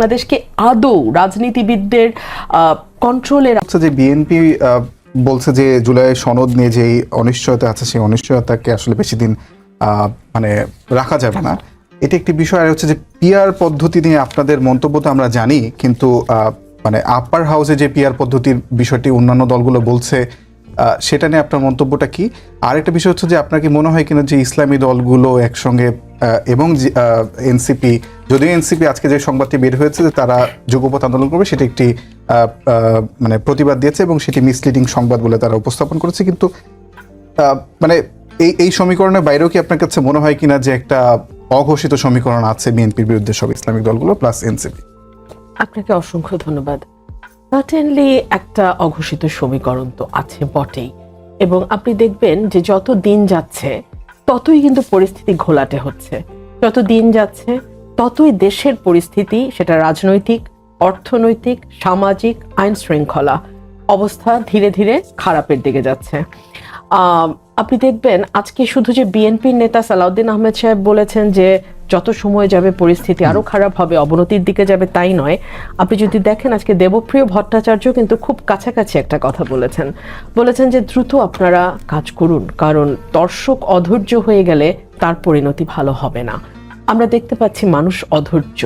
বাংলাদেশকে আদৌ রাজনীতিবিদদের কন্ট্রোলে হচ্ছে যে বিএনপি বলছে যে জুলাই সনদ নিয়ে যেই অনিশ্চয়তা আছে, সেই অনিশ্চয়তাকে আসলে বেশি দিন মানে রাখা যাবে না। এটি একটি বিষয়, আর হচ্ছে যে পিয়ার পদ্ধতি নিয়ে আপনাদের মন্তব্য তো আমরা জানি, কিন্তু মানে আপার হাউসে যে পিয়ার পদ্ধতির বিষয়টি অন্যান্য দলগুলো বলছে সেটা নিয়ে আপনার মন্তব্যটা কি? আর একটা বিষয় হচ্ছে যে আপনার কি মনে হয় কিনা যে ইসলামী দলগুলো একসঙ্গে এবং এনসিপি, যদিও এনসিপি আজকে যে সংবাদটি বের হয়েছে যে তারা যুগপথ আন্দোলন করবে, সেটি একটি মানে প্রতিবাদ দিয়েছে এবং সেটি মিসলিডিং সংবাদ বলে তারা উপস্থাপন করেছে। কিন্তু মানে এই এই সমীকরণের বাইরেও কি আপনার কাছে মনে হয় কিনা যে একটা অঘোষিত সমীকরণ আছে বিএনপির বিরুদ্ধে সব ইসলামিক দলগুলো প্লাস এনসিপি? আপনাকে অসংখ্য ধন্যবাদ। সার্টেনলি একটা অঘোষিত সমীকরণ তো আছে বটেই। এবং আপনি দেখবেন যে যত দিন যাচ্ছে, ততই কিন্তু পরিস্থিতি ঘোলাটে হচ্ছে। যত দিন যাচ্ছে, ততই দেশের পরিস্থিতি সেটা রাজনৈতিক, অর্থনৈতিক, সামাজিক আইন শৃঙ্খলা অবস্থা ধীরে ধীরে খারাপের দিকে যাচ্ছে। আপনি দেখবেন আজকে শুধু যে বিএনপির নেতা সালাউদ্দিন আহমেদ সাহেব বলেছেন যে যত সময় যাবে পরিস্থিতি আরও খারাপ হবে অবনতির দিকে যাবে তাই নয়। আপনি যদি দেখেন আজকে দেবপ্রিয় ভট্টাচার্য কিন্তু খুব কাছাকাছি একটা কথা বলেছেন। বলেছেন যে দ্রুত আপনারা কাজ করুন কারণ দর্শক অধৈর্য হয়ে গেলে তার পরিণতি ভালো হবে না। আমরা দেখতে পাচ্ছি মানুষ অধৈর্য।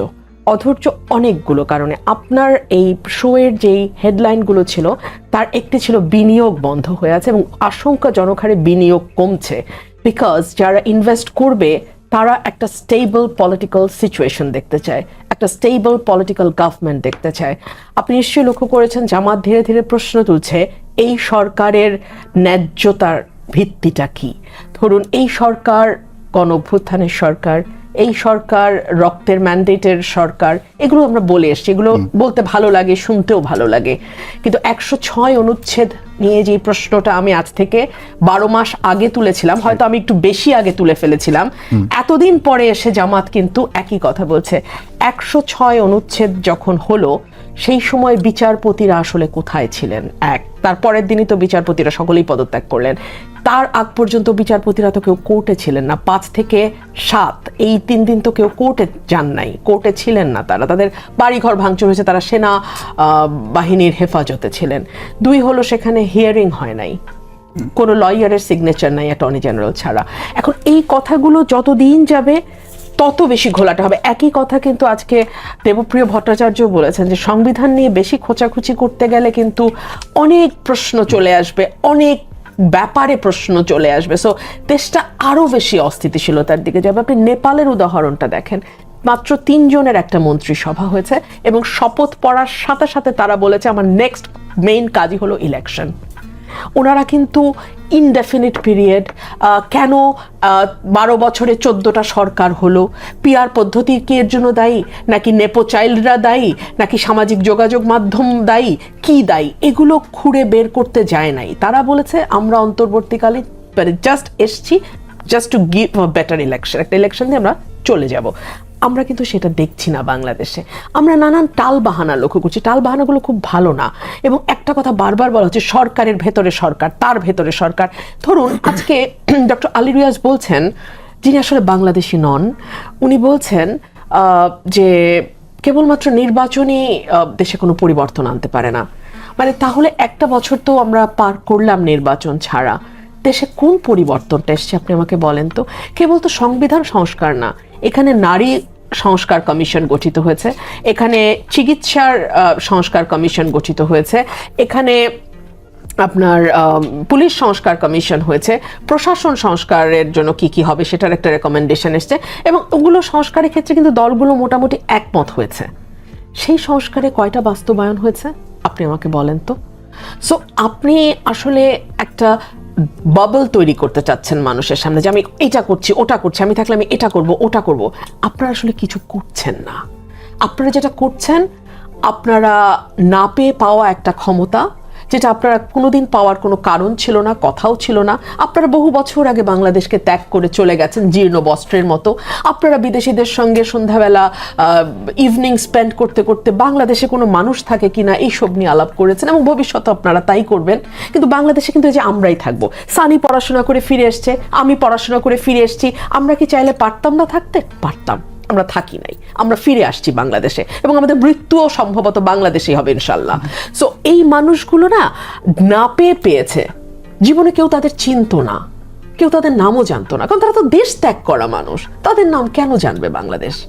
অধৈর্য অনেকগুলো কারণে। আপনার এই শোয়ের যেই হেডলাইনগুলো ছিল তার একটি ছিল বিনিয়োগ বন্ধ হয়ে আছে এবং আশঙ্কাজনক হারে বিনিয়োগ কমছে। বিকজ যারা ইনভেস্ট করবে তারা একটা স্টেবল পলিটিক্যাল সিচুয়েশন দেখতে চায়, একটা স্টেবল পলিটিক্যাল গভর্নমেন্ট দেখতে চায়। আপনি নিশ্চয়ই লক্ষ্য করেছেন, জামাত ধীরে ধীরে প্রশ্ন তুলছে, এই সরকারের ন্যায্যতার ভিত্তিটা কি? ধরুন, এই সরকার গণ সরকার এই সরকার রক্তের ম্যান্ডেটের সরকার এগুলো আমরা বলে এসছি। এগুলো বলতে ভালো লাগে শুনতেও ভালো লাগে। কিন্তু একশো ছয় অনুচ্ছেদ নিয়ে যে প্রশ্নটা আমি আজ থেকে বারো মাস আগে তুলেছিলাম হয়তো আমি একটু বেশি আগে তুলে ফেলেছিলাম এতদিন পরে এসে জামাত কিন্তু একই কথা বলছে। একশো ছয় অনুচ্ছেদ যখন হলো সেই সময় বিচারপতিরা আসলে কোথায় ছিলেন? এক তারপরের দিনই তো বিচারপতিরা সকলেই পদত্যাগ করলেন। তার আগ পর্যন্ত বিচারপতিরা তো কেউ কোর্টে ছিলেন না। পাঁচ থেকে সাত, এই তিন দিন তো কেউ কোর্টে যান নাই। কোর্টে ছিলেন না তারা। তাদের বাড়িঘর ভাঙচুর হয়েছে। তারা সেনা বাহিনীর হেফাজতে ছিলেন। দুই হলো সেখানে হিয়ারিং হয় নাই। কোনো লয়ারের সিগনেচার নাই অ্যাটর্নি জেনারেল ছাড়া। এখন এই কথাগুলো যতদিন যাবে তত বেশি ঘোলাটা হবে। একই কথা কিন্তু আজকে দেবপ্রিয় ভট্টাচার্য বলেছেন যে, সংবিধান নিয়ে বেশি খোঁচাখুচি করতে গেলে কিন্তু অনেক প্রশ্ন চলে আসবে, অনেক ব্যাপারে প্রশ্ন চলে আসবে। সো দেশটা আরও বেশি অস্থিতিশীলতার দিকে যাবে। আপনি নেপালের উদাহরণটা দেখেন। মাত্র তিনজনের একটা মন্ত্রিসভা হয়েছে এবং শপথ পড়ার সাথে সাথে তারা বলেছে, আমার নেক্সট মেইন কাজই হলো ইলেকশন ওনারা কিন্তু ইনডেফিনিট পিরিয়ড কেন বারো বছরে চোদ্দটা সরকার হলো? পিআর পদ্ধতি কি এর জন্য দায়ী? নাকি নেপো চাইল্ডরা দায়ী? নাকি সামাজিক যোগাযোগ মাধ্যম দায়ী? কি দায়ী? এগুলো খুঁড়ে বের করতে যায় নাই। তারা বলেছে, আমরা অন্তর্বর্তীকালীন জাস্ট এসছি just to give better election একটা ইলেকশন দিয়ে আমরা চলে যাব। আমরা কিন্তু সেটা দেখছি না বাংলাদেশে। আমরা নানান টাল বাহানা লক্ষ্য করছি। টাল বাহানাগুলো খুব ভালো না। এবং একটা কথা বারবার বলা হচ্ছে, সরকারের ভেতরে সরকার, তার ভেতরে সরকার। ধরুন, আজকে ডক্টর আলী রিয়াজ বলছেন, যিনি আসলে বাংলাদেশি নন, উনি বলছেন যে কেবলমাত্র নির্বাচনই দেশে কোনো পরিবর্তন আনতে পারে না। মানে তাহলে একটা বছর তো আমরা পার করলাম নির্বাচন ছাড়া। দেশে কোন পরিবর্তনটা এসছে, আপনি আমাকে বলেন তো? কেবল তো সংবিধান সংস্কার না। এখানে নারী সংস্কার কমিশন গঠিত হয়েছে। এখানে চিকিৎসার সংস্কার কমিশন গঠিত হয়েছে। এখানে আপনার পুলিশ সংস্কার কমিশন হয়েছে। প্রশাসন সংস্কারের জন্য কি কি হবে সেটার একটা রেকমেন্ডেশন এসছে এবং ওগুলো সংস্কারের ক্ষেত্রে কিন্তু দলগুলো মোটামুটি একমত হয়েছে। সেই সংস্কারে কয়টা বাস্তবায়ন হয়েছে? আপনি আমাকে বলেন তো। সো আপনি আসলে একটা বাবল তৈরি করতে চাচ্ছেন মানুষের সামনে যে আমি এটা করছি, ওটা করছি, আমি থাকলে আমি এটা করব, ওটা করব। আপনারা আসলে কিছু করছেন না। আপনারা যেটা করছেন, আপনারা না পেয়ে পাওয়া একটা ক্ষমতা যেটা আপনারা কোনোদিন পাওয়ার কোনো কারণ ছিল না, কথাও ছিল না। আপনারা বহু বছর আগে বাংলাদেশকে ত্যাগ করে চলে গেছেন জীর্ণ বস্ত্রের মতো। আপনারা বিদেশিদের সঙ্গে সন্ধ্যাবেলা ইভিনিং স্পেন্ড করতে করতে বাংলাদেশে কোনো মানুষ থাকে কিনা এইসব নিয়ে আলাপ করেছেন এবং ভবিষ্যতে আপনারা তাই করবেন। কিন্তু বাংলাদেশে কিন্তু এই যে আমরাই থাকব। সানি পড়াশোনা করে ফিরে এসছে, আমি পড়াশোনা করে ফিরে এসেছি। আমরা কি চাইলে পারতাম না থাকতে? পারতাম। আমরা থাকি নাই। আমরা ফিরে আসছি বাংলাদেশে এবং আমাদের মৃত্যুও সম্ভবত বাংলাদেশেই হবে ইনশাল্লাহ সো এই মানুষগুলো না না পেয়ে পেয়েছে। জীবনে কেউ তাদের চিনতো না। কেউ তাদের নামও জানতো না। কারণ তারা তো দেশ ত্যাগ করা মানুষ। তাদের নাম কেন জানবে বাংলাদেশ?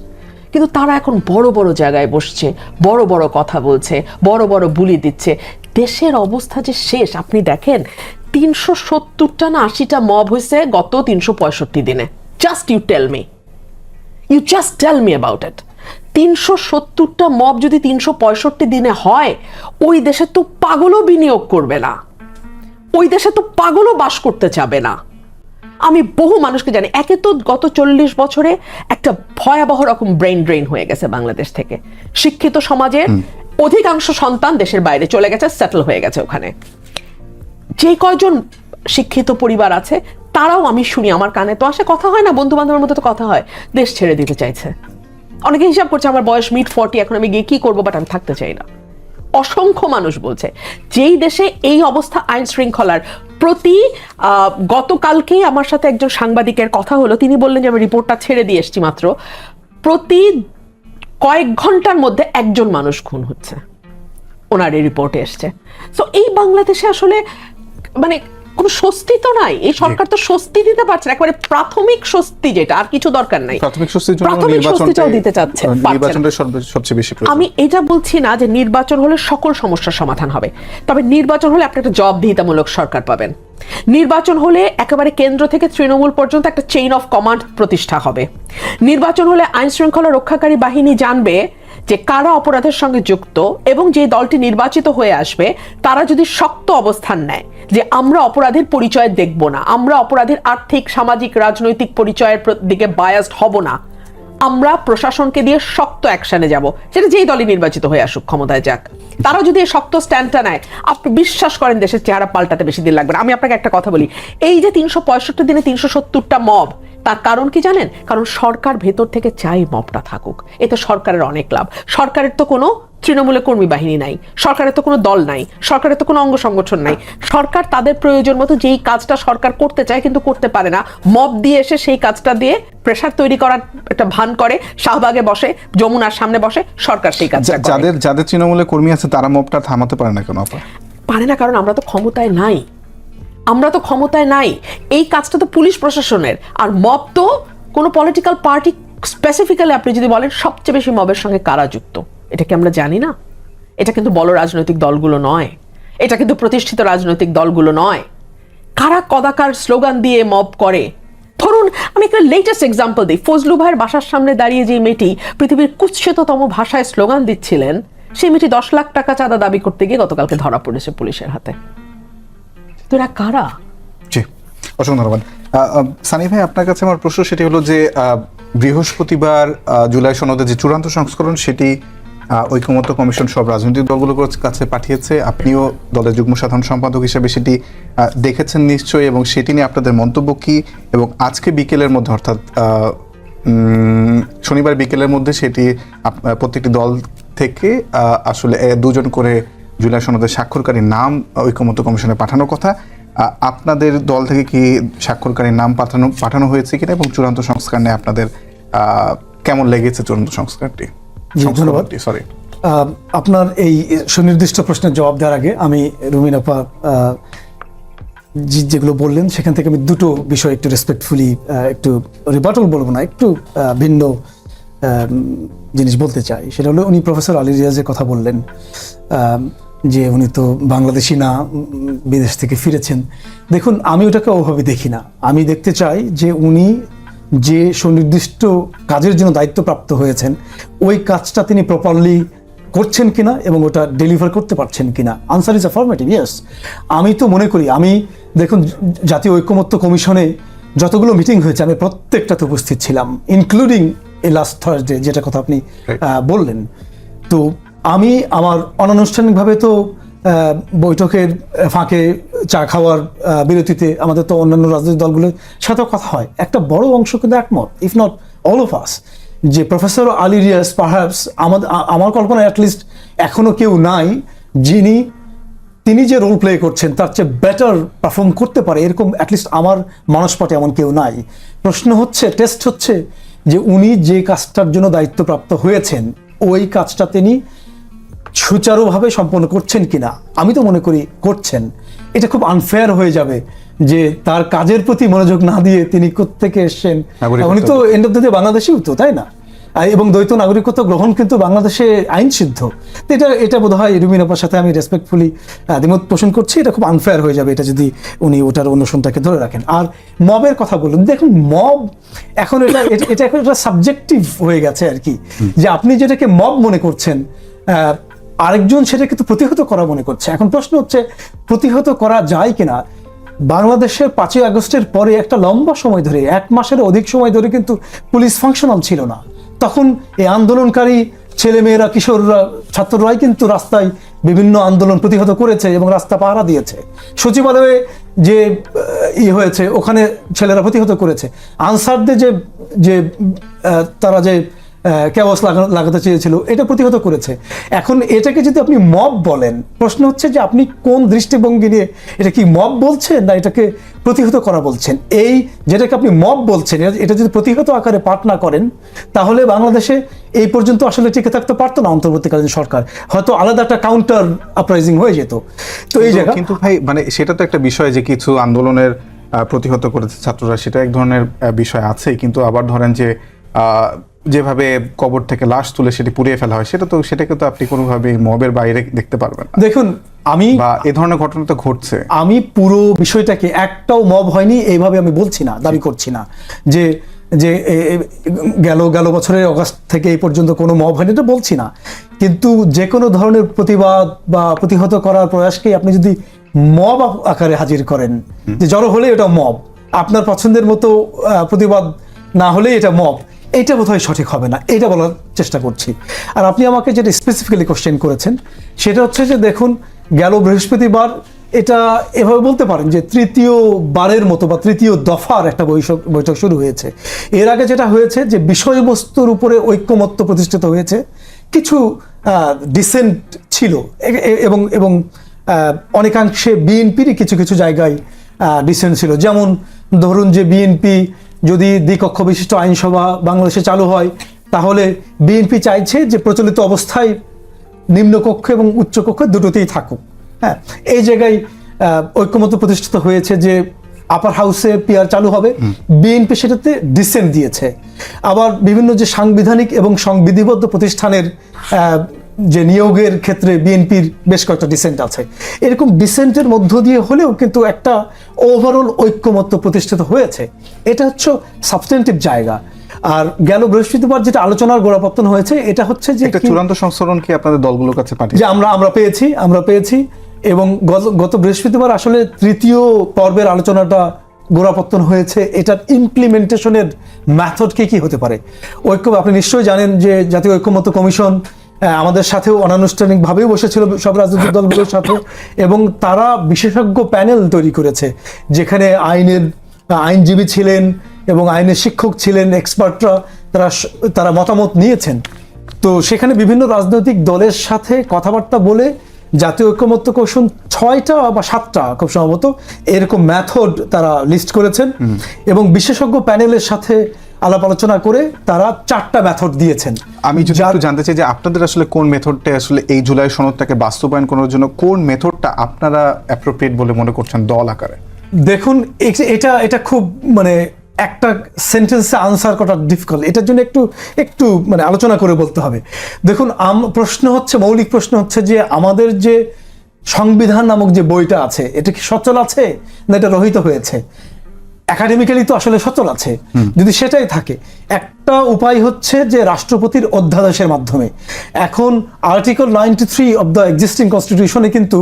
কিন্তু তারা এখন বড় বড় জায়গায় বসছে, বড় বড় কথা বলছে, বড় বড় বুলি দিচ্ছে। দেশের অবস্থা যে শেষ, আপনি দেখেন, তিনশো সত্তরটা না আশিটা মব হয়েছে গত তিনশো পঁয়ষট্টি দিনে। Just you tell me you just tell me about it তিনশো সত্তরটা মব যদি তিনশো পঁয়ষট্টি দিনে হয় ওই দেশে তো পাগলও বিনিয়োগ করবে না। ওই দেশে তো পাগলও বাস করতে চাবে না। আমি বহু মানুষকে জানি একে তো গত চল্লিশ বছরে একটা ভয়াবহ রকম ব্রেন ড্রেন হয়ে গেছে বাংলাদেশ থেকে। শিক্ষিত সমাজের অধিকাংশ সন্তান দেশের বাইরে চলে গেছে সেটেল হয়ে গেছে ওখানে। যে কয়জন শিক্ষিত পরিবার আছে তারাও আমি শুনি আমার কানে। তো আসে কথা হয় না বন্ধু বান্ধবের মধ্যে তো কথা হয়। দেশ ছেড়ে দিতে চাইছে। অনেকে হিসাব করছে আমার বয়স মিড ফর্টি এখন আমি গিয়ে কি করব বাট আমি থাকতে চাই না। অসংখ্য মানুষ বলছে, যেই দেশে এই অবস্থা আইন শৃঙ্খলার প্রতি গতকালকেই আমার সাথে একজন সাংবাদিকের কথা হলো, তিনি বললেন যে আমি রিপোর্টটা ছেড়ে দিয়ে এসছি মাত্র। প্রতি কয়েক ঘণ্টার মধ্যে একজন মানুষ খুন হচ্ছে। ওনার এই রিপোর্টে এসছে। সো এই বাংলাদেশে আসলে মানে কোনো স্বস্তি তো নাই। এই সরকার তো স্বস্তি দিতে পারছে না। একেবারে প্রাথমিক স্বস্তি যেটা আর কিছু দরকার নাই। প্রাথমিক স্বস্তির জন্য প্রাথমিক স্বস্তিটাও দিতে চাচ্ছে নির্বাচনটা সবচেয়ে বেশি প্রয়োজন। আমি এটা বলছি না যে নির্বাচন হলে সকল সমস্যার সমাধান হবে। তবে নির্বাচন হলে আপনি একটা জবাবদিহিতামূলক সরকার পাবেন। নির্বাচন হলে একেবারে কেন্দ্র থেকে তৃণমূল পর্যন্ত একটা চেইন অফ কমান্ড প্রতিষ্ঠা হবে। নির্বাচন হলে আইন শৃঙ্খলা রক্ষাকারী বাহিনী জানবে যে কারা অপরাধের সঙ্গে যুক্ত এবং যে দলটি নির্বাচিত হয়ে আসবে, তারা যদি শক্ত অবস্থান নেয় যে আমরা অপরাধের পরিচয় দেখব না, আমরা অপরাধের আর্থিক, সামাজিক, রাজনৈতিক পরিচয়ের দিকে বায়াসড হব না, আমরা প্রশাসনকে দিয়ে শক্ত অ্যাকশনে যাব। সেটা যেই দলই নির্বাচিত হয়ে আসুক, ক্ষমতায় যাক। তারা যদি এই শক্ত স্ট্যান্ডটা নেয়, আপনি বিশ্বাস করেন দেশের চেহারা পাল্টাতে বেশি দিন লাগবে না। আমি আপনাকে একটা কথা বলি, এই যে তিনশো পঁয়ষট্টি দিনে তিনশো সত্তরটা মব তার কারণ কি জানেন? কারণ সরকার ভেতর থেকে চাই মবটা থাকুক। এতে সরকারের অনেক লাভ। সরকারের তো কোনো তৃণমূলের কর্মী বাহিনী নাই। সরকারের তো কোনো দল নাই। সরকারের তো কোনো অঙ্গ সংগঠন নাই। সরকার তাদের প্রয়োজন মতো যেই কাজটা সরকার করতে চায় কিন্তু করতে পারে না। মব দিয়ে এসে সেই কাজটা দিয়ে প্রেশার তৈরি করার একটা ভান করে শাহবাগে বসে যমুনার সামনে বসে সরকার সেই কাজ যাদের যাদের তৃণমূলে কর্মী আছে তারা মবটা থামাতে পারে না কেন পারে না কারণ আমরা তো ক্ষমতায় নাই। আমরা তো ক্ষমতায় নাই। এই কাজটা তো পুলিশ প্রশাসনের। আর মব তো কোনো পলিটিক্যাল পার্টি স্পেসিফিক্যালি আপনি যদি বলেন, সবচেয়ে বেশি মবের সঙ্গে কারা যুক্ত? এটা কি আমরা জানি না? এটা কিন্তু বড় রাজনৈতিক দলগুলো নয়। এটা কিন্তু প্রতিষ্ঠিত রাজনৈতিক দলগুলো নয়। কারা কদাকার স্লোগান দিয়ে মব করে? ধরুন, আমি একটা লেটেস্ট এক্সাম্পল দিই। ফজলু ভাইয়ের বাসার সামনে দাঁড়িয়ে যে মেয়েটি পৃথিবীর কুৎসিততম ভাষায় স্লোগান দিচ্ছিলেন, সেই মেয়েটি দশ লাখ টাকা চাঁদা দাবি করতে গিয়ে গতকালকে ধরা পড়েছে পুলিশের হাতে। তো এরা কারা? জি অসংখ্য ধন্যবাদ। সানি ভাই আপনার কাছে আমার প্রশ্ন সেটি হলো যে বৃহস্পতিবার জুলাই সনদের যে চূড়ান্ত সংস্করণ সেটি আহ, ঐকমত্য কমিশন সব রাজনৈতিক দলগুলোর কাছে পাঠিয়েছে। আপনিও দলের যুগ্ম সাধারণ সম্পাদক হিসেবে সেটি দেখেছেন নিশ্চয়ই এবং সেটি নিয়ে আপনাদের মন্তব্য কি? এবং আজকে বিকেলের মধ্যে অর্থাৎ শনিবার বিকেলের মধ্যে সেটি প্রত্যেকটি দল থেকে আসলে দুজন করে জুলাই সনদের স্বাক্ষরকারী নাম ঐকমত্য কমিশনে পাঠানোর কথা আপনাদের দল থেকে কি স্বাক্ষরকারী নাম পাঠানো পাঠানো হয়েছে কিনা এবং চূড়ান্ত সংস্কার নিয়ে আপনাদের কেমন লেগেছে চূড়ান্ত সংস্কারটি? ধন্যবাদ। সরি আপনার এই সুনির্দিষ্ট প্রশ্নের জবাব দেওয়ার আগে আমি রুমিন আপা যেগুলো বললেন সেখান থেকে আমি দুটো বিষয় একটু রেসপেক্টফুলি একটু রিবাটল বলব না একটু ভিন্ন জিনিস বলতে চাই। সেটা হলো উনি প্রফেসর আলী রিয়াজের কথা বললেন। যে উনি তো বাংলাদেশি না বিদেশ থেকে ফিরেছেন। দেখুন আমি ওটাকে ওভাবে দেখি না। আমি দেখতে চাই যে উনি যে সুনির্দিষ্ট কাজের জন্য দায়িত্বপ্রাপ্ত হয়েছেন ওই কাজটা তিনি প্রপারলি করছেন কিনা এবং ওটা ডেলিভার করতে পারছেন কিনা। আনসার ইজ অ্যাফর্মেটিভ ইয়েস আমি তো মনে করি আমি দেখুন জাতীয় ঐক্যমত্য কমিশনে যতগুলো মিটিং হয়েছে আমি প্রত্যেকটাতে উপস্থিত ছিলাম ইনক্লুডিং এই লাস্ট থার্সডে যেটা কথা আপনি বললেন। তো আমি আমার অনানুষ্ঠানিকভাবে তো বৈঠকের ফাঁকে চা খাওয়ার বিরতিতে আমাদের তো অন্যান্য রাজনৈতিক দলগুলোর সাথেও কথা হয়। একটা বড় অংশ কিন্তু একমত if not all of us যে প্রফেসর আলী রিয়াস পারহ্যাপস আমাদের আমার কল্পনা অ্যাটলিস্ট এখনও কেউ নাই যিনি, তিনি যে রোল প্লে করছেন তার চেয়ে বেটার পারফর্ম করতে পারে, এরকম অ্যাটলিস্ট আমার মানসপটে এমন কেউ নাই। প্রশ্ন হচ্ছে টেস্ট হচ্ছে যে উনি যে কাজটার জন্য দায়িত্বপ্রাপ্ত হয়েছেন, ওই কাজটা তিনি সুচারুভাবে সম্পন্ন করছেন কিনা? আমি তো মনে করি করছেন। এটা খুব আনফেয়ার হয়ে যাবে যে তার কাজের প্রতি মনোযোগ না দিয়ে তিনি কোত্থেকে এসছেন। উনি তো এন্ড অফ দ্য ডে বাংলাদেশেও তো তাই না? এবং দ্বৈত নাগরিকত্ব গ্রহণ কিন্তু বাংলাদেশে আইন সিদ্ধ তো এটা এটা বোধ হয় রুমিন আপার সাথে আমি রেসপেক্টফুলি দ্বিমত পোষণ করছি। এটা খুব আনফেয়ার হয়ে যাবে এটা যদি উনি ওটার অনুসরণটাকে ধরে রাখেন। আর মবের কথা বলুন দেখুন মব এখন এটা এটা- এখন একটা সাবজেক্টিভ হয়ে গেছে আর কি। যে আপনি যেটাকে মব মনে করছেন আরেকজন সেটা কিন্তু প্রতিহত করা মনে করছে। এখন প্রশ্ন হচ্ছে প্রতিহত করা যায় কিনা? বাংলাদেশের পাঁচই আগস্টের পরে একটা লম্বা সময় ধরে এক মাসের অধিক সময় ধরে কিন্তু পুলিশ ফাংশনাল ছিল না। তখন এই আন্দোলনকারী ছেলেমেয়েরা কিশোররা ছাত্ররাই কিন্তু রাস্তায় বিভিন্ন আন্দোলন প্রতিহত করেছে এবং রাস্তা পাহারা দিয়েছে। সচিবালয়ে যে আহ, ই হয়েছে ওখানে ছেলেরা প্রতিহত করেছে। আনসারদের যে যে তারা যে ক্যাওয়াস লাগাতে চেয়েছিল এটা প্রতিহত করেছে। এখন এটাকে যদি আপনি মব বলেন প্রশ্ন হচ্ছে যে আপনি কোন দৃষ্টিভঙ্গি নিয়ে এটা কি মব বলছেন না এটাকে প্রতিহত করা বলছেন? এই যেটাকে আপনি মব বলছেন এটা- যদি প্রতিহত আকারে পাঠ না করেন তাহলে বাংলাদেশে এই পর্যন্ত আসলে টিকে থাকতে পারতো না অন্তর্বর্তীকালীন সরকার। হয়তো আলাদা একটা কাউন্টার আপরাইজিং হয়ে যেত। তো এই জায়গা কিন্তু ভাই মানে সেটা তো একটা বিষয় যে কিছু আন্দোলনের প্রতিহত করেছে ছাত্ররা সেটা এক ধরনের বিষয় আছে কিন্তু আবার ধরেন যে আহ, যেভাবে কবর থেকে লাশ তুলে সেটি পুড়িয়ে ফেলা হয় সেটা তো সেটাকে তো আপনি কোনোভাবে মবের বাইরে দেখতে পারবেন না। দেখুন আমি বা এ ধরনের ঘটনা তো ঘটছে। আমি পুরো বিষয়টাকে একটাও মব হয়নি এইভাবে আমি বলছি না দাবি করছি না যে যে গেল গেল বছরের অগাস্ট থেকে এই পর্যন্ত কোনো মব হয়নি এটা বলছি না। কিন্তু যে কোনো ধরনের প্রতিবাদ বা প্রতিহত করার প্রয়াসকে আপনি যদি মব আকারে হাজির করেন যে জড়ো হলে এটা মব আপনার পছন্দের মতো প্রতিবাদ না হলে এটা মব এইটা বোধহয় সঠিক হবে না, এটা বলার চেষ্টা করছি। আর আপনি আমাকে যেটা স্পেসিফিক্যালি কোশ্চেন করেছেন, সেটা হচ্ছে যে দেখুন, গেল বৃহস্পতিবার এটা এভাবে বলতে পারেন যে তৃতীয় বারের মতো বা তৃতীয় দফার একটা বৈঠক বৈঠক শুরু হয়েছে। এর আগে যেটা হয়েছে যে বিষয়বস্তুর উপরে ঐক্যমত্য প্রতিষ্ঠিত হয়েছে, কিছু ডিসেন্ট ছিল এবং এবং অনেকাংশে বিএনপিরই কিছু কিছু জায়গায় ডিসেন্ট ছিল। যেমন ধরুন যে বিএনপি যদি দ্বিকক্ষ বিশিষ্ট আইনসভা বাংলাদেশে চালু হয় তাহলে বিএনপি চাইছে যে প্রচলিত অবস্থায় নিম্নকক্ষ এবং উচ্চকক্ষ দুটোতেই থাকুক। হ্যাঁ এই জায়গায় আহ, ঐক্যমত্য প্রতিষ্ঠিত হয়েছে যে আপার হাউসে পিআর চালু হবে। বিএনপি সেটাতে ডিসেন্ট দিয়েছে। আবার বিভিন্ন যে সাংবিধানিক এবং সংবিধিবদ্ধ প্রতিষ্ঠানের যে নিয়োগের ক্ষেত্রে বিএনপির বেশ কয়েকটা ডিসেন্ট আছে। এরকম ডিসেন্টের মধ্য দিয়ে হলেও কিন্তু একটা ওভারঅল ঐক্যমত্য প্রতিষ্ঠিত হয়েছে। এটা হচ্ছে সাবস্টেন্টিভ জায়গা। আর গেল বৃহস্পতিবার যেটা আলোচনার গোড়াপত্তন হয়েছে এটা হচ্ছে যে একটা চূড়ান্ত সংস্করণ কি আপনাদের দলগুলোর কাছে পাঠিয়ে যে আমরা আমরা পেয়েছি আমরা পেয়েছি। এবং গত- বৃহস্পতিবার আসলে তৃতীয় পর্বের আলোচনাটা গোড়াপত্তন হয়েছে। এটার ইমপ্লিমেন্টেশনের মেথড কি কি হতে পারে? ঐক্য আপনি নিশ্চয়ই জানেন যে জাতীয় ঐক্যমত্য কমিশন আমাদের সাথেও অনানুষ্ঠানিকভাবেই বসেছিল সব রাজনৈতিক দলগুলোর সাথে। এবং তারা বিশেষজ্ঞ প্যানেল তৈরি করেছে যেখানে আইনের আইনজীবী ছিলেন এবং আইনের শিক্ষক ছিলেন এক্সপার্টরা তারা তারা মতামত নিয়েছেন। তো সেখানে বিভিন্ন রাজনৈতিক দলের সাথে কথাবার্তা বলে জাতীয় ঐক্যমত্য কৌশল ছয়টা বা সাতটা খুব সম্ভবত এরকম ম্যাথড তারা লিস্ট করেছেন। এবং বিশেষজ্ঞ প্যানেলের সাথে আলাপ আলোচনা করে তারা চারটা মেথড দিয়েছেন। আমি যদি একটু জানতে চাই যে আপনাদের আসলে কোন মেথডটা আসলে এই জুলাই সনদটাকে বাস্তবায়ন করার জন্য কোন মেথডটা আপনারা অ্যাপ্রোপ্রিয়েট বলে মনে করছেন দল আকারে? দেখুন এটা এটা খুব মানে একটা সেন্টেন্সে আনসার করা ডিফিকাল্ট এটার জন্য একটু একটু মানে আলোচনা করে বলতে হবে। দেখুন আম প্রশ্ন হচ্ছে মৌলিক প্রশ্ন হচ্ছে যে আমাদের যে সংবিধান নামক যে বইটা আছে এটা কি সচল আছে না এটা রহিত হয়েছে? একাডেমিক্যালি তো আসলে সচল আছে। যদি সেটাই থাকে একটা উপায় হচ্ছে যে রাষ্ট্রপতির অধ্যাদেশের মাধ্যমে। এখন article ninety three of the existing কনস্টিটিউশনে কিন্তু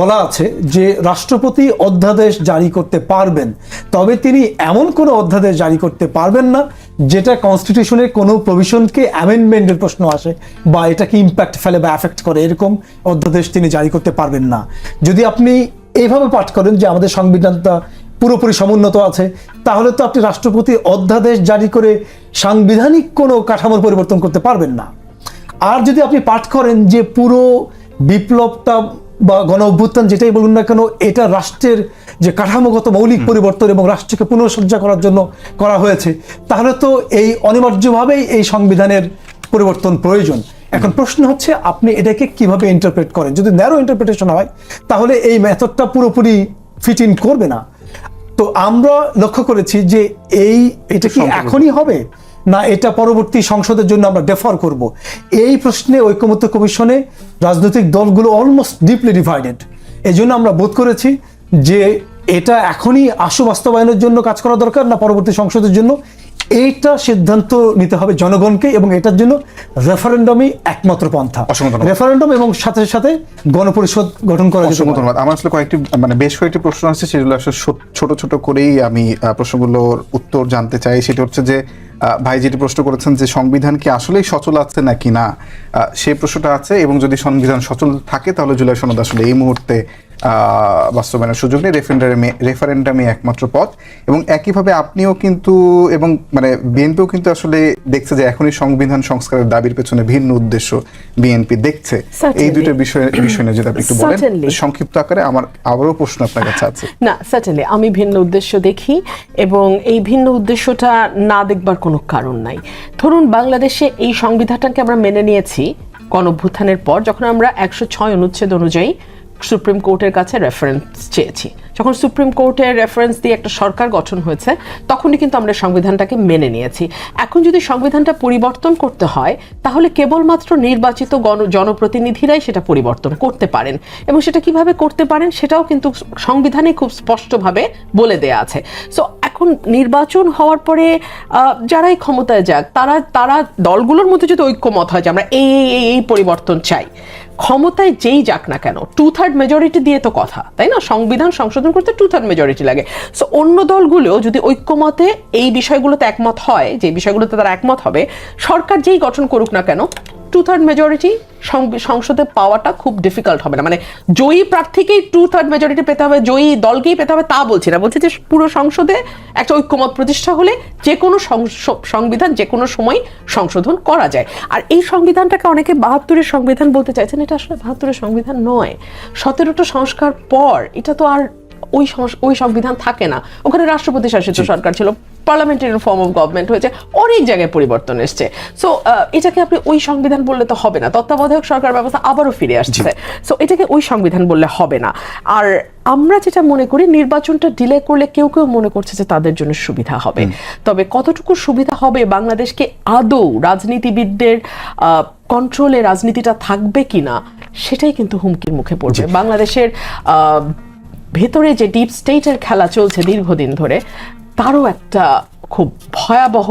বলা আছে যে রাষ্ট্রপতি অধ্যাদেশ জারি করতে পারবেন। তবে তিনি এমন কোনো অধ্যাদেশ জারি করতে পারবেন না যেটা কনস্টিটিউশনের কোনো প্রভিশনকে অ্যামেন্ডমেন্টের প্রশ্ন আসে বা এটাকে ইম্প্যাক্ট ফেলে বা অ্যাফেক্ট করে এরকম অধ্যাদেশ তিনি জারি করতে পারবেন না। যদি আপনি এইভাবে পাঠ করেন যে আমাদের সংবিধানটা পুরোপুরি সমুন্নত আছে। তাহলে তো আপনি রাষ্ট্রপতি অধ্যাদেশ জারি করে সাংবিধানিক কোনো কাঠামোর পরিবর্তন করতে পারবেন না। আর যদি আপনি পাঠ করেন যে পুরো বিপ্লবটা বা গণ অভ্যুত্থান যেটাই বলুন না কেন এটা রাষ্ট্রের যে কাঠামোগত মৌলিক পরিবর্তন এবং রাষ্ট্রকে পুনঃসজ্জা করার জন্য করা হয়েছে তাহলে তো এই অনিবার্যভাবেই এই সংবিধানের পরিবর্তন প্রয়োজন। এখন প্রশ্ন হচ্ছে আপনি এটাকে কীভাবে ইন্টারপ্রেট করেন? যদি ন্যারো ইন্টারপ্রিটেশন হয় তাহলে এই মেথডটা পুরোপুরি ফিট ইন করবে না। তো আমরা লক্ষ্য করেছি যে এই এটা কি এখনই হবে? না এটা পরবর্তী সংসদের জন্য আমরা ডেফার করব? এই প্রশ্নে ঐক্যমত্য কমিশনে রাজনৈতিক দলগুলো অলমোস্ট ডিপলি ডিভাইডেড এই জন্য আমরা বোধ করেছি যে এটা এখনই আশু বাস্তবায়নের জন্য কাজ করা দরকার না পরবর্তী সংসদের জন্য। এইটা সিদ্ধান্ত নিতে হবে জনগণকে এবং এটার জন্য রেফারেন্ডামই একমাত্র পন্থা। রেফারেন্ডাম এবং সাথে সাথে গণপরিষদ গঠন করা অসংখ্য ধন্যবাদ। আমার আসলে কয়েকটি মানে বেশ কয়েকটি প্রশ্ন আছে সেগুলো আসলে ছোট ছোট করেই আমি প্রশ্নগুলোর উত্তর জানতে চাই। সেটা হচ্ছে যে ভাই যেটি প্রশ্ন করেছেন যে সংবিধান কি আসলেই সচল আছে নাকি না? সেই প্রশ্নটা আছে এবং যদি সংবিধান সচল থাকে তাহলে জুলাই সনদ আসলে এই মুহূর্তে বাস্তবায়নের সুযোগ নেই। রেফারেন্ডামে রেফারেন্ডামে একমাত্র পথ এবং একইভাবে আপনিও কিন্তু এবং মানে বিএনপিও কিন্তু আসলে দেখছে যে এখনই সংবিধান সংস্কারের দাবির পেছনে ভিন্ন উদ্দেশ্য বিএনপি দেখছে। এই. দুইটা বিষয়ে বিষয় নিয়ে যদি আপনি একটু বলেন সংক্ষিপ্ত আকারে আমার আবারও প্রশ্ন আপনার কাছে আছে। না সার্টেনলি আমি ভিন্ন উদ্দেশ্য দেখি এবং এই ভিন্ন উদ্দেশ্যটা না দেখবার কোনো কারণ নাই। ধরুন বাংলাদেশে এই সংবিধানটাকে আমরা মেনে নিয়েছি গণঅভ্যুত্থানের পর যখন আমরা একশো ছয় অনুচ্ছেদ অনুযায়ী সুপ্রিম কোর্টের কাছে রেফারেন্স চেয়েছি। যখন সুপ্রিম কোর্টের রেফারেন্স দিয়ে একটা সরকার গঠন হয়েছে, তখনই কিন্তু আমরা সংবিধানটাকে মেনে নিয়েছি। এখন যদি সংবিধানটা পরিবর্তন করতে হয়, তাহলে কেবলমাত্র নির্বাচিত গণ, জনপ্রতিনিধিরাই সেটা পরিবর্তন করতে পারেন। এবং সেটা কীভাবে করতে পারেন, সেটাও কিন্তু সংবিধানে খুব স্পষ্টভাবে বলে দেয়া আছে। সো এখন নির্বাচন হওয়ার পরে যারাই ক্ষমতায় যাক, তারা তারা দলগুলোর মধ্যে যদি ঐক্যমত হয় যে আমরা এই এই এই পরিবর্তন চাই ক্ষমতায় যেই যাক না কেন টু থার্ড মেজরিটি দিয়ে তো কথা, তাই না? সংবিধান সংশোধন করতে টু থার্ড মেজরিটি লাগে। সো অন্য দলগুলো যদি ঐক্যমতে এই বিষয়গুলোতে একমত হয়, যে বিষয়গুলোতে তারা একমত হবে, সরকার যেই গঠন করুক না কেন টু থার্ড মেজরিটি সংসদে পাওয়াটা খুব ডিফিকাল্ট হবে না। মানে জয়ী প্রার্থীকেই টু থার্ড মেজরিটি পেতে হবে, জয়ী দলকেই পেতে হবে তা বলছি না। বলছি যে পুরো সংসদে একটা ঐক্যমত প্রতিষ্ঠা হলে যে কোনো সংবিধান যে কোনো সময় সংশোধন করা যায়। আর এই সংবিধানটাকে অনেকে বাহাত্তরের সংবিধান বলতে চাইছেন, এটা আসলে বাহাত্তরের সংবিধান নয়। সতেরোটা সংস্কার পর এটা তো আর ওই ওই সংবিধান থাকে না। ওখানে রাষ্ট্রপতি শাসিত সরকার ছিল পার্লামেন্টারি ফর্ম অফ গভর্নমেন্ট হয়েছে অনেক জায়গায় পরিবর্তন এসছে। সো এটাকে আপনি ওই সংবিধান বললে তো হবে না তত্ত্বাবধায়ক সরকার ব্যবস্থা আবারও ফিরে আসছে। সো এটাকে ওই সংবিধান বললে হবে না। আর আমরা যেটা মনে করি নির্বাচনটা ডিলে করলে কেউ কেউ মনে করছে যে তাদের জন্য সুবিধা হবে। তবে কতটুকু সুবিধা হবে বাংলাদেশকে আদৌ রাজনীতিবিদদের কন্ট্রোলে রাজনীতিটা থাকবে কিনা সেটাই কিন্তু হুমকির মুখে পড়বে। বাংলাদেশের আহ, ভেতরে যে ডিপ স্টেটের খেলা চলছে দীর্ঘদিন ধরে তারও একটা খুব ভয়াবহ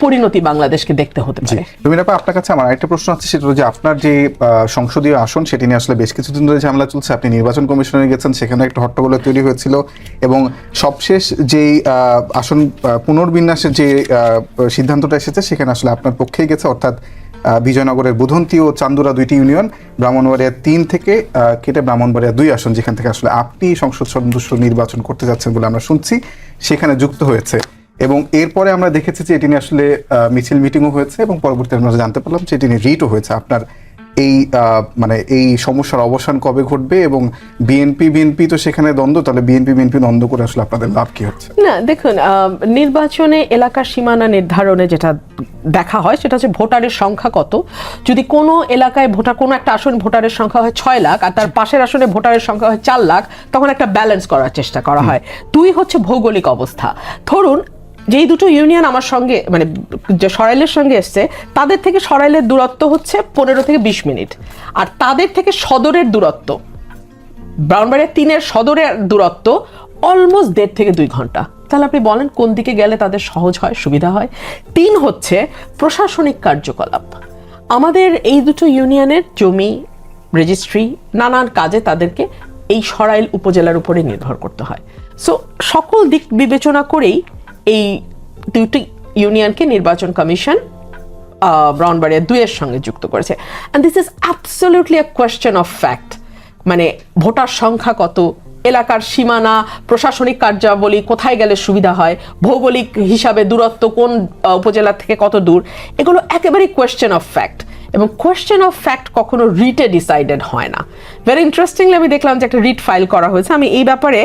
পরিণতি বাংলাদেশকে দেখতে হতে পারে। রুমিনাপা আপনার কাছে আমার আরেকটা প্রশ্ন আছে সেটা যে আপনার যে সংসদীয় আসন সেটি নিয়ে আসলে বেশ কিছুদিন ধরে ঝামেলা চলছে। আপনি নির্বাচন কমিশনে গেছেন সেখানে একটা হট্টগোল তৈরি হয়েছিল এবং সবশেষ যেই আহ, আসন পুনর্বিন্যাসের যে সিদ্ধান্তটা এসেছে সেখানে আসলে আপনার পক্ষেই গেছে অর্থাৎ বিজয়নগরের বুধন্তি ও চান্দুরা দুইটি ইউনিয়ন, ব্রাহ্মণবাড়িয়া তিন থেকে কেটে ব্রাহ্মণবাড়িয়া দুই আসন, যেখান থেকে আসলে আপনি সংসদ সদস্য নির্বাচন করতে যাচ্ছেন বলে আমরা শুনছি, সেখানে যুক্ত হয়েছে। এবং এরপরে আমরা দেখেছি যে এটি নিয়ে আসলে মিছিল মিটিংও হয়েছে এবং পরবর্তী আমরা জানতে পারলাম যে এটি নিয়ে রিটও হয়েছে। আপনার এই মানে এই সমস্যার অবসান কবে ঘটবে এবং বিএনপি বিএনপি তো সেখানে দ্বন্দ্ব তাহলে বিএনপি বিএনপি দ্বন্দ্ব করে আসলে আপনাদের লাভ কি হচ্ছে? না দেখুন নির্বাচনে এলাকার সীমানা নির্ধারণে যেটা দেখা হয় সেটা হচ্ছে ভোটারের সংখ্যা কত। যদি কোনো এলাকায় ভোটার কোনো একটা আসন ভোটারের সংখ্যা হয় ছয় লাখ আর তার পাশের আসনে ভোটারের সংখ্যা হয় চার লাখ তখন একটা ব্যালেন্স করার চেষ্টা করা হয়। দুই হচ্ছে ভৌগোলিক অবস্থা। ধরুন যেই দুটো ইউনিয়ন আমার সঙ্গে মানে সরাইলের সঙ্গে এসছে, তাদের থেকে সরাইলের দূরত্ব হচ্ছে পনেরো থেকে বিশ মিনিট। আর তাদের থেকে সদরের দূরত্ব ব্রাউনবাড়িয়া তিনের সদরের দূরত্ব অলমোস্ট দেড় থেকে দুই ঘণ্টা। তাহলে আপনি বলেন কোন দিকে গেলে তাদের সহজ হয়, সুবিধা হয়? তিন হচ্ছে প্রশাসনিক কার্যকলাপ। আমাদের এই দুটো ইউনিয়নের জমি রেজিস্ট্রি নানান কাজে তাদেরকে এই সরাইল উপজেলার উপরে নির্ভর করতে হয়। সো সকল দিক বিবেচনা করেই এই দুটি ইউনিয়নকে নির্বাচন কমিশন ব্রাউনবাড়িয়া দুইয়ের সঙ্গে যুক্ত করেছে। And this is absolutely a question of fact মানে ভোটার সংখ্যা কত, এলাকার সীমানা, প্রশাসনিক কার্যাবলী, কোথায় গেলে সুবিধা হয়, ভৌগোলিক হিসাবে দূরত্ব কোন উপজেলা থেকে কত দূর, এগুলো একেবারেই কোয়েশ্চেন অফ ফ্যাক্ট এবং কোয়েশ্চেন অফ ফ্যাক্ট কখনো রিটে ডিসাইডেড হয় না। ভেরি ইন্টারেস্টিংলি আমি দেখলাম যে একটা রিট ফাইল করা হয়েছে। আমি এই ব্যাপারে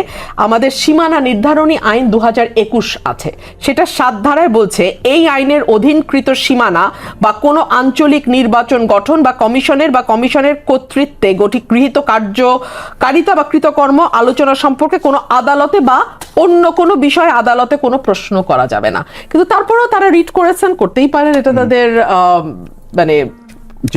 আমাদের সীমানা নির্ধারণী আইন দু হাজার একুশ আছে। সেটা সাত ধারায় বলছে এই আইনের অধীনকৃত সীমানা বা কোনো আঞ্চলিক নির্বাচন গঠন বা কমিশনের বা কমিশনের কর্তৃত্বে গঠি গৃহীত কার্যকারিতা বা কৃতকর্ম আলোচনা সম্পর্কে কোনো আদালতে বা অন্য কোনো বিষয়ে আদালতে কোনো প্রশ্ন করা যাবে না। কিন্তু তারপরেও তারা রিট করেছেন করতেই পারেন। এটা তাদের মানে।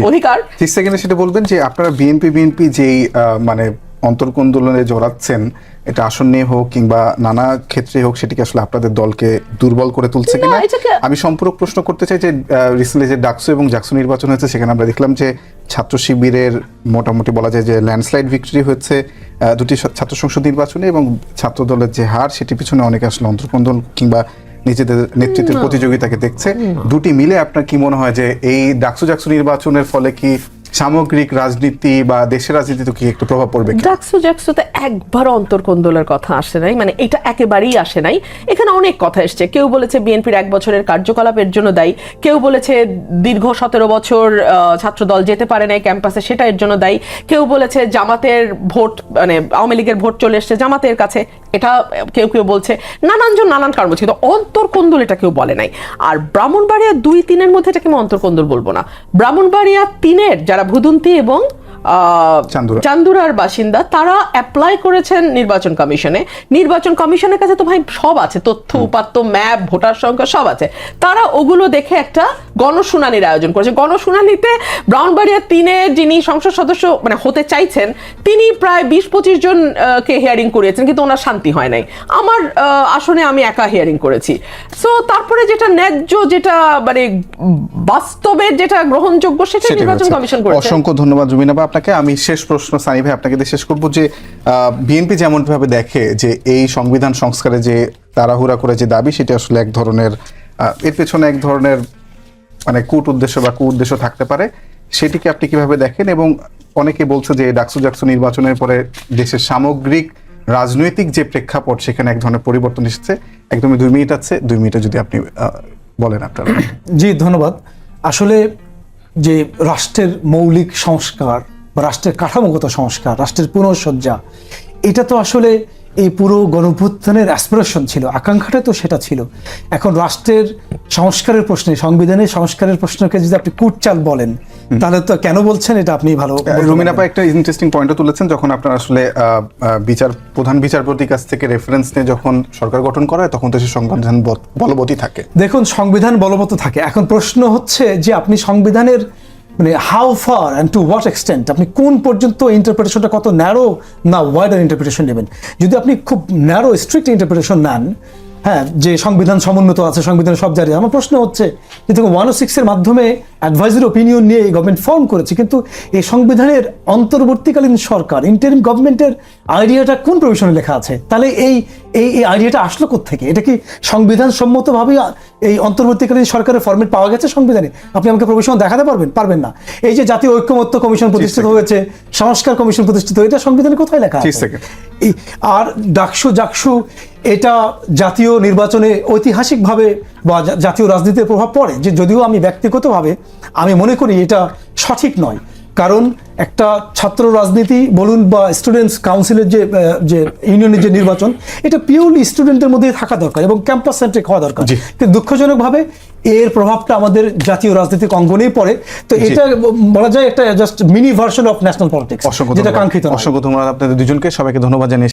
অধিকার। সেকেন্ডে সেটা বলবেন যে আপনারা বিএনপি বিএনপি যেই মানে অন্তর্কোন্দোলনে জড়াচ্ছেন এটা আসন নিয়ে হোক কিংবা নানা ক্ষেত্রে হোক সেটিকে আসলে আপনাদের দলকে দুর্বল করে তুলছে কিনা? আমি সম্পূরক প্রশ্ন করতে চাই যে রিসেন্টলি যে ডাকসু এবং জাকসু নির্বাচন হয়েছে সেখানে আমরা দেখলাম যে ছাত্র শিবিরের মোটামুটি বলা যায় যে ল্যান্ডস্লাইড ভিক্টরি হচ্ছে আহ, দুটি ছাত্র সংসদ নির্বাচনে এবং ছাত্র দলের যে হার সেটি পিছনে অনেকে আসলে অন্তর্কোন্দল কিংবা নিজেদের নেতৃত্বের প্রতিযোগিতাকে দেখছে। দুটি মিলে আপনার কি মনে হয় যে এই ডাকসু জাকসু নির্বাচনের ফলে কি সামগ্রিক রাজনীতি বা দেশের রাজনীতিতে কি একটু প্রভাব পড়বে ডাকসু জ্যাকসুতে একবার অন্তর্কোন্দলের কথা আসে নাই মানে এটা একেবারেই আসে নাই। এখানে অনেক কথা এসছে। কেউ বলেছে বিএনপির এক বছরের কার্যকলাপের জন্য দায়ী। কেউ বলেছে দীর্ঘ সতেরো বছর আহ, ছাত্রদল যেতে পারে নাই ক্যাম্পাসে সেটা এর জন্য দায়ী। কেউ বলেছে জামাতের ভোট মানে আওয়ামী লীগের ভোট চলে এসছে জামাতের কাছে। এটা কেউ কেউ বলছে নানানজন নানান কারণ বলছে কিন্তু অন্তর্কোন্দল এটা কেউ বলে নাই। আর ব্রাহ্মণবাড়িয়া দুই তিনের মধ্যে এটাকে আমি অন্তর্কোন্দল বলব না। ব্রাহ্মণবাড়িয়া তিনের যারা ভুদুন্তি এবং। চান্দুরার বাসিন্দা তারা অ্যাপ্লাই করেছেন নির্বাচন কমিশনে। নির্বাচন কমিশনের কাছে তো ভাই সব আছে তথ্য উপাত্ত ম্যাপ ভোটার সংখ্যা সব আছে। তারা ওগুলো দেখে একটা গণশুনানির আয়োজন করেছে। গণশুনানিতে ব্রাউনবাড়িয়া তিনে যিনি সংসদ সদস্য মানে হতে চাইছেন তিনি প্রায় বিশ পঁচিশ জন কে হিয়ারিং করিয়েছেন কিন্তু ওনার শান্তি হয় নাই। আমার আসনে আমি একা হিয়ারিং করেছি। সো তারপরে যেটা ন্যায্য যেটা মানে বাস্তবের যেটা গ্রহণযোগ্য সেটা নির্বাচন কমিশন করেছে। অসংখ্য ধন্যবাদ রুমিনাবা আপনাকে, আমি শেষ প্রশ্ন সানি ভাই আপনাকে শেষ করব যে বিএনপি যেমন ভাবে দেখে যে এই সংবিধান সংস্কারে যে তাড়াহুড়া করে যে দাবি, সেটা আসলে এক ধরনের এর পেছনে এক ধরনের মানে কূট উদ্দেশ্য বা কু উদ্দেশ্য থাকতে পারে। সেটিকে আপনি কীভাবে দেখেন? এবং অনেকে বলছে যে ডাকসু জাকসু নির্বাচনের পরে দেশের সামগ্রিক রাজনৈতিক যে প্রেক্ষাপট, সেখানে এক ধরনের পরিবর্তন এসেছে। একদমই দুই মিনিট আছে। দুই মিনিটে যদি আপনি বলেন আপনার। জি, ধন্যবাদ। আসলে যে রাষ্ট্রের মৌলিক সংস্কার বা রাষ্ট্রের কাঠামোগত সংস্কার রাষ্ট্রের পুনঃসজ্জা এটা তো আসলে এই পুরো গণভ্যুত্থানের অ্যাসপিরেশন ছিল আকাঙ্ক্ষাটা তো সেটা ছিল। এখন রাষ্ট্রের সংস্কারের প্রশ্নে সংবিধানের সংস্কারের প্রশ্নকে যদি আপনি কুটচাল বলেন তাহলে তো কেন বলছেন? এটা আপনি ভালো রুমিনাপা একটা ইন্টারেস্টিং পয়েন্ট তুলেছেন যখন আপনার আসলে বিচার প্রধান বিচারপতির কাছ থেকে রেফারেন্স নিয়ে যখন সরকার গঠন করা হয় তখন তো সে সংবিধান বল- বলবৎই থাকে। দেখুন সংবিধান বলবৎ থাকে। এখন প্রশ্ন হচ্ছে যে আপনি সংবিধানের মানে how far and to what extent আপনি কোন পর্যন্ত ইন্টারপ্রিটেশনটা কত ন্যারো না ওয়াইডার ইন্টারপ্রিটেশন নেবেন? যদি আপনি খুব ন্যারো স্ট্রিক্ট ইন্টারপ্রিটেশন নেন হ্যাঁ যে সংবিধান সমুন্নত আছে সংবিধান সব জারি আমার প্রশ্ন হচ্ছে যে দেখুন ওয়ান ও সিক্সের মাধ্যমে অ্যাডভাইজারি ওপিনিয়ন নিয়ে এই গভর্নমেন্ট ফর্ম করেছে কিন্তু এই সংবিধানের অন্তর্বর্তীকালীন সরকার ইন্টারিম গভর্নমেন্টের আইডিয়াটা কোন প্রভিশনে লেখা আছে? তাহলে এই এই এই আইডিয়াটা আসলো থেকে এটা কি সংবিধান সম্মতভাবে এই অন্তর্বর্তীকালীন সরকারের ফর্মেট পাওয়া গেছে সংবিধানে? আপনি আমাকে প্রভিশন দেখাতে পারবেন? পারবেন না। এই যে জাতীয় ঐক্যমত্য কমিশন প্রতিষ্ঠিত হয়েছে সংস্কার কমিশন প্রতিষ্ঠিত এটা সংবিধানে কোথায় লেখা আছে। আর ডাকসু জাকসু এটা জাতীয় নির্বাচনে ঐতিহাসিকভাবে বা জাতীয় রাজনীতির প্রভাব পড়ে যে যদিও আমি ব্যক্তিগতভাবে আমি মনে করি এটা সঠিক নয়। কারণ একটা ছাত্র রাজনীতি বলুন বা স্টুডেন্টস কাউন্সিলের যে যে ইউনিয়নের যে নির্বাচন এটা পিওরলি স্টুডেন্টের মধ্যে থাকা দরকার এবং ক্যাম্পাস সেন্ট্রিক হওয়া দরকার। কিন্তু দুঃখজনকভাবে এর প্রভাবটা আমাদের জাতীয় রাজনৈতিক অঙ্গনেই পড়ে। তো এটা বলা যায় একটা just mini version of national politics অসংখ্য যেটা কাঙ্ক্ষিত। অসংখ্য ধন্যবাদ আপনাদের দুজনকে। সবাইকে ধন্যবাদ জানিয়ে